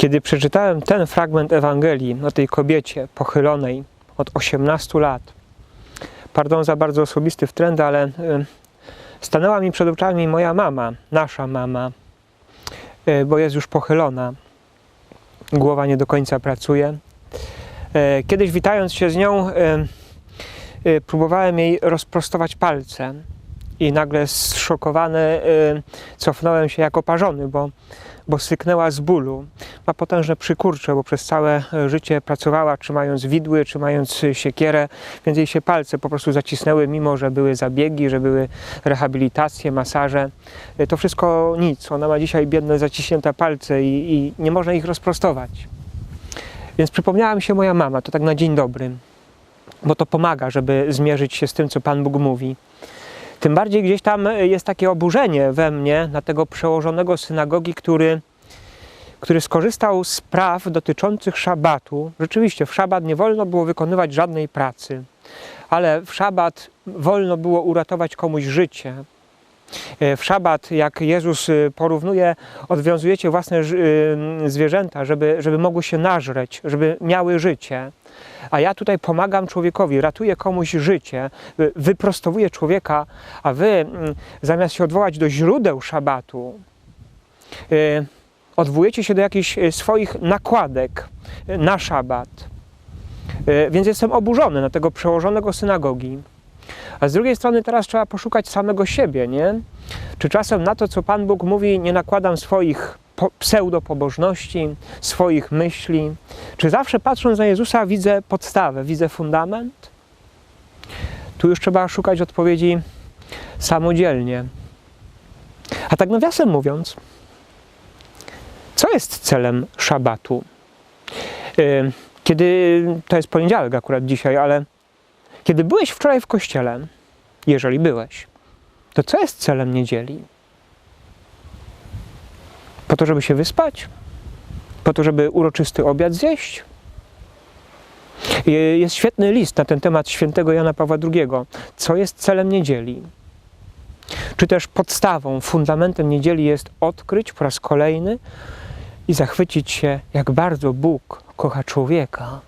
Kiedy przeczytałem ten fragment Ewangelii o tej kobiecie pochylonej od 18 lat, pardon za bardzo osobisty trend, ale y, stanęła mi przed oczami moja mama, nasza mama, y, bo jest już pochylona. Głowa nie do końca pracuje. Y, Kiedyś witając się z nią, próbowałem jej rozprostować palce i nagle zszokowany y, cofnąłem się jako parzony, bo, bo syknęła z bólu. Ma potężne przykurcze, bo przez całe życie pracowała trzymając widły, trzymając siekierę, więc jej się palce po prostu zacisnęły, mimo że były zabiegi, że były rehabilitacje, masaże. Y, To wszystko nic. Ona ma dzisiaj biedne zaciśnięte palce i, i nie można ich rozprostować. Więc przypomniała mi się moja mama, to tak na dzień dobry, bo to pomaga, żeby zmierzyć się z tym, co Pan Bóg mówi. Tym bardziej gdzieś tam jest takie oburzenie we mnie na tego przełożonego synagogi, który, który skorzystał z praw dotyczących szabatu. Rzeczywiście, w szabat nie wolno było wykonywać żadnej pracy, ale w szabat wolno było uratować komuś życie. E, W szabat, jak Jezus y, porównuje, odwiązujecie własne y, zwierzęta, żeby, żeby mogły się nażreć, żeby miały życie. A ja tutaj pomagam człowiekowi, ratuję komuś życie, wyprostowuję człowieka, a wy zamiast się odwołać do źródeł szabatu, odwołujecie się do jakichś swoich nakładek na szabat. Więc jestem oburzony na tego przełożonego synagogi. A z drugiej strony teraz trzeba poszukać samego siebie, nie? Czy czasem na to, co Pan Bóg mówi, nie nakładam swoich po- pseudopobożności, swoich myśli? Czy zawsze patrząc na Jezusa widzę podstawę, widzę fundament? Tu już trzeba szukać odpowiedzi samodzielnie. A tak nawiasem mówiąc, co jest celem szabatu? Yy, Kiedy, to jest poniedziałek akurat dzisiaj, ale kiedy byłeś wczoraj w kościele, jeżeli byłeś, to co jest celem niedzieli? Po to, żeby się wyspać? Po to, żeby uroczysty obiad zjeść? Je- Jest świetny list na ten temat świętego Jana Pawła II. Co jest celem niedzieli? Czy też podstawą, fundamentem niedzieli jest odkryć po raz kolejny i zachwycić się, jak bardzo Bóg kocha człowieka,